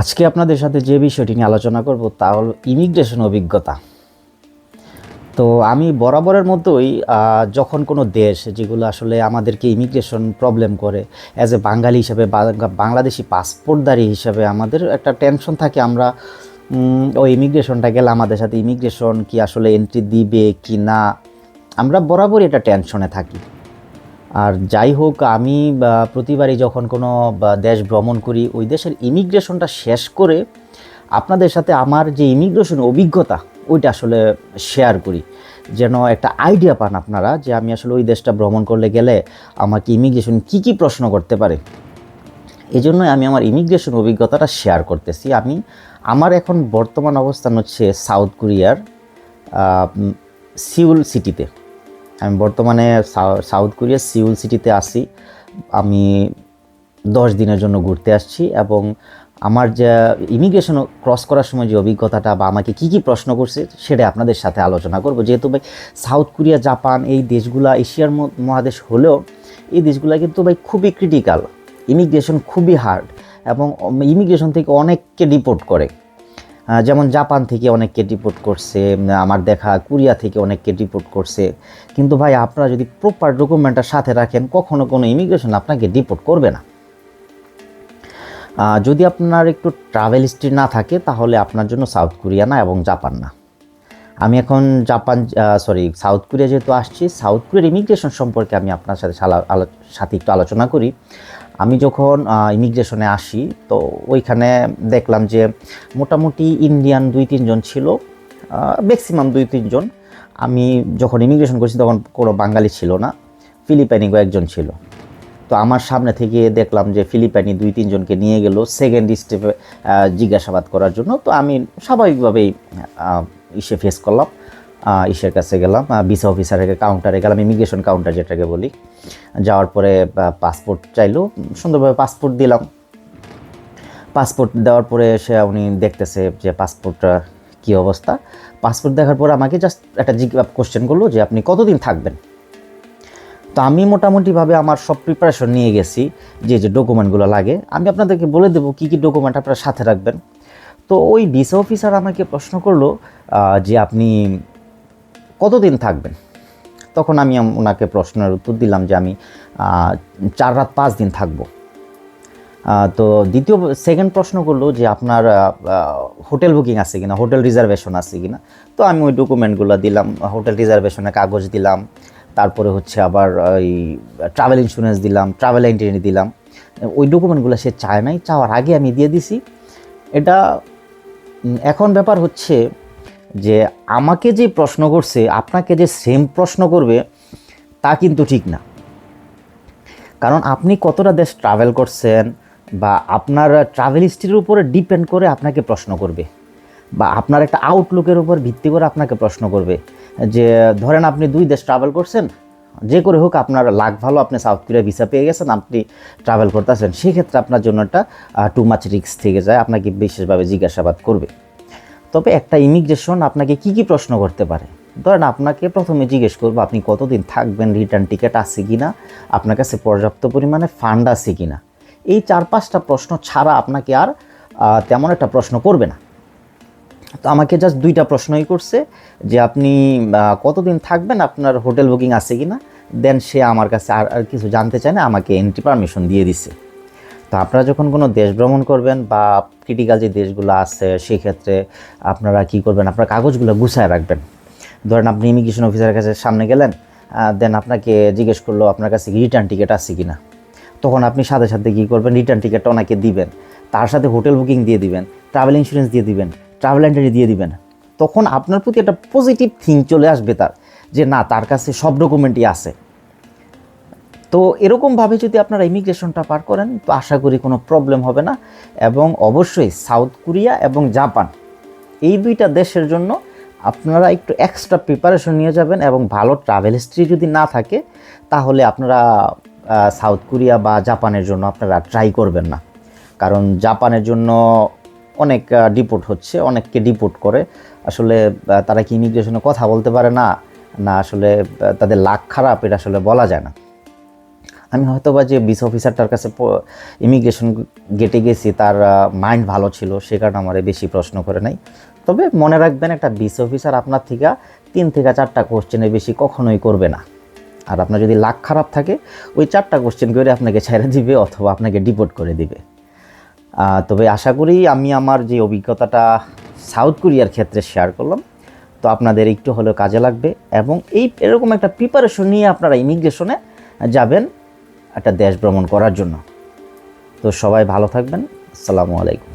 আজকে আপনাদের সাথে যে বিষয়টি নিয়ে আলোচনা করব তা হল ইমিগ্রেশন অভিজ্ঞতা। তো আমি বরাবরের মতোই যখন কোনো দেশ যেগুলো আসলে আমাদেরকে ইমিগ্রেশন প্রবলেম করে অ্যাজ এ বাঙালি হিসাবে বাংলাদেশি পাসপোর্টদারি হিসাবে আমাদের একটা টেনশন থাকে আমরা ওই ইমিগ্রেশনটা গেলে আমাদের সাথে ইমিগ্রেশন কি আসলে এন্ট্রি দিবে কি না, আমরা বরাবরই এটা টেনশনে থাকি। আর যাই হোক, আমি প্রতিবারই যখন কোনো দেশ ভ্রমণ করি, ওই দেশের ইমিগ্রেশনটা শেষ করে আপনাদের সাথে আমার যে ইমিগ্রেশন অভিজ্ঞতা, ওইটা আসলে শেয়ার করি। যেন একটা আইডিয়া পান আপনারা যে আমি আসলে ওই দেশটা ভ্রমণ করলে গেলে আমাকে ইমিগ্রেশন কি কি প্রশ্ন করতে পারে। এই জন্যই আমি আমার ইমিগ্রেশন অভিজ্ঞতাটা শেয়ার করতেছি। আমি, আমার এখন বর্তমান অবস্থান হচ্ছে সাউথ কোরিয়ার সিউল সিটিতে আমি বর্তমানে সাউ- সাউথ কোরিয়া, সিউল সিটিতে আসি আমি দশ দিনের জন্য ঘুরতে আসছি এবং আমার যে ইমিগ্রেশন ক্রস করার সময় যে অভিজ্ঞতাটা বা আমাকে কী কী প্রশ্ন করছে সেটা আপনাদের সাথে আলোচনা করব। যেহেতু ভাই সাউথ কোরিয়া, জাপান এই দেশগুলা, এশিয়ার মহাদেশ হলেও এই দেশগুলা কিন্তু ভাই খুবই ক্রিটিক্যাল ইমিগ্রেশন খুবই হার্ড এবং ইমিগ্রেশন থেকে অনেককে রিপোর্ট করে। যেমন জাপান থেকে অনেককে রিপোর্ট করছে আমার দেখা কোরিয়া থেকে অনেককে রিপোর্ট করছে। কিন্তু ভাই, আপনারা যদি প্রপার ডকুমেন্টটা সাথে রাখেন, কখনো কোনো ইমিগ্রেশন আপনাকে রিপোর্ট করবে না। যদি আপনার একটু ট্রাভেল হিস্ট্রি না থাকে, তাহলে আপনার জন্য সাউথ কোরিয়া না এবং জাপান না। আমি এখন জাপান সরি সাউথ কোরিয়া যেহেতু আসছি সাউথ কোরিয়ার ইমিগ্রেশন সম্পর্কে আমি আপনার সাথে সাথে একটু আলোচনা করি। আমি যখন ইমিগ্রেশনে আসি, তো ওইখানে দেখলাম যে মোটামুটি ইন্ডিয়ান দুই, তিনজন ছিল ম্যাক্সিমাম দুই, তিনজন। আমি যখন ইমিগ্রেশন করছি তখন কোনো বাঙালি ছিল না ফিলিপাইনি কয়েকজন ছিল। তো আমার সামনে থেকে দেখলাম যে ফিলিপাইনি দুই, তিনজনকে নিয়ে গেল সেকেন্ড স্টেপে জিজ্ঞাসাবাদ করার জন্য। তো আমি স্বাভাবিকভাবেই ইসে ফেস করলাম। ইসের কাছে গেলাম। ভিসা অফিসারের কাউন্টারে গেলাম ইমিগ্রেশন কাউন্টার যেটাকে বলি। যাওয়ার পরে পাসপোর্ট চাইলো। সুন্দরভাবে পাসপোর্ট দিলাম। পাসপোর্ট দেওয়ার পরে সে, উনি দেখতেছে যে পাসপোর্ট কী অবস্থা। পাসপোর্ট দেখার পর আমাকে জাস্ট একটা জিজ্ঞাসা কোশ্চেন করল যে, আপনি কতদিন থাকবেন? তো আমি মোটামুটিভাবে আমার সব প্রিপারেশন নিয়ে গেছি, যে যে ডকুমেন্টগুলো লাগে। আমি আপনাদেরকে বলে দেবো কী কী ডকুমেন্ট আপনারা সাথে রাখবেন। তো ওই ভিসা অফিসার আমাকে প্রশ্ন করল যে, আপনি কতদিন থাকবেন? তখন আমি ওনাকে প্রশ্নের উত্তর দিলাম যে আমি চার রাত পাঁচ দিন থাকব। তো দ্বিতীয় সেকেন্ড প্রশ্ন করল যে আপনার হোটেল বুকিং আছে কিনা? হোটেল রিজার্ভেশন আছে কিনা? তো আমি ওই ডকুমেন্টগুলো দিলাম হোটেল রিজার্ভেশনের কাগজ দিলাম, তারপরে হচ্ছে আবার ওই ট্রাভেল ইন্স্যুরেন্স দিলাম ট্রাভেল আইডেন্টি দিলাম। ওই ডকুমেন্টগুলো সে চায় নাই, চাওয়ার আগে আমি দিয়ে দিছি। এটা এখন ব্যাপার হচ্ছে যে আমাকে যে প্রশ্ন করছে, আপনাকে যে সেম প্রশ্ন করবে, তা কিন্তু ঠিক না। কারণ আপনি কতটা দেশ ট্রাভেল করছেন বা আপনার ট্রাভেল হিস্ট্রির উপরে ডিপেন্ড করে আপনাকে প্রশ্ন করবে বা আপনার একটা আউটলুকের উপর ভিত্তি করে আপনাকে প্রশ্ন করবে যে, ধরেন আপনি দুই দেশ ট্রাভেল করছেন, যে করে হোক আপনার লাখ ভালো, আপনি সাউথ কোরিয়া ভিসা পেয়ে গেছেন, আপনি ট্রাভেল করতেছেন, সেক্ষেত্রে আপনার জন্য একটা টু মাচ রিক্স থেকে যায়, আপনাকে বিশেষভাবে জিজ্ঞাসাবাদ করবে। তবে একটা ইমিগ্রেশন আপনাকে কি কি প্রশ্ন করতে পারে? ধরেন আপনাকে প্রথমে জিজ্ঞেস করব, আপনি কতদিন থাকবেন রিটার্ন টিকিট আছে কি না আপনার কাছে পর্যাপ্ত পরিমাণে ফান্ড আছে কি না এই চার পাঁচটা প্রশ্ন ছাড়া আপনাকে আর তেমন একটা প্রশ্ন করবে না। তো আমাকে জাস্ট দুইটা প্রশ্নই করছে, যে আপনি কতদিন থাকবেন, আপনার হোটেল বুকিং আছে কি না দেন সে আমার কাছে আর কিছু জানতে চায় না, আমাকে এন্ট্রি পারমিশন দিয়ে দিছে তো আপনারা যখন কোনো দেশ ভ্রমণ করবেন বা ক্রিটিক্যাল যে দেশগুলো আছে, সেক্ষেত্রে আপনারা কি করবেন? আপনার কাগজগুলো গুছায় রাখবেন। ধরেন আপনি ইমিগ্রেশন অফিসারের কাছে সামনে গেলেন দেন আপনাকে জিজ্ঞেস করল, আপনার কাছে কি রিটার্ন টিকিট আছে কি না তখন আপনি সাথে সাথে কী করবেন? রিটার্ন টিকিটটা ওনাকে দিবেন। তার সাথে হোটেল বুকিং দিয়ে দিবেন ট্রাভেল ইন্স্যুরেন্স দিয়ে দিবেন ট্রাভেল এন্ট্রি দিয়ে দিবেন। তখন আপনার প্রতি একটা পজিটিভ থিং চলে আসবে তার, যে না, তার কাছে সব ডকুমেন্টই আছে। তো এরকমভাবে যদি আপনারা ইমিগ্রেশনটা পার করেন, তো আশা করি কোনো প্রবলেম হবে না। এবং অবশ্যই সাউথ কোরিয়া এবং জাপান এই দুইটা দেশের জন্য আপনারা একটু এক্সট্রা প্রিপারেশন নিয়ে যাবেন এবং ভালো ট্রাভেল হিস্ট্রি যদি না থাকে, তাহলে আপনারা সাউথ কোরিয়া বা জাপানের জন্য আপনারা ট্রাই করবেন না। কারণ জাপানের জন্য অনেক ডিপোর্ট হচ্ছে, অনেককে ডিপোর্ট করে। আসলে তারা কি ইমিগ্রেশনে কথা বলতে পারে না? না, আসলে তাদের লাক খারাপ, এটা আসলে বলা যায় না। আমি হয়তো বা যে বিস অফিসারটার কাছে ইমিগ্রেশন গেটে গেছি, তার মাইন্ড ভালো ছিল, সে কারণে আমার বেশি প্রশ্ন করে নাই। তবে মনে রাখবেন, একটা বিস অফিসার আপনার থেকে তিন থেকে চারটা কোশ্চেনের বেশি কখনোই করবে না। আর আপনার যদি লাখ খারাপ থাকে, ওই চারটা কোশ্চেন করে আপনাকে ছেড়ে দিবে অথবা আপনাকে ডিপোর্ট করে দিবে। তবে আশা করি আমি আমার যে অভিজ্ঞতাটা সাউথ কোরিয়ার ক্ষেত্রে শেয়ার করলাম, তো আপনাদের একটু হলেও কাজে লাগবে। এবং এই, এরকম একটা প্রিপারেশন নিয়ে আপনারা ইমিগ্রেশনে যাবেন। একটা দেশ ভ্রমণ করার জন্য। তো সবাই ভালো থাকবেন। আসসালামু আলাইকুম।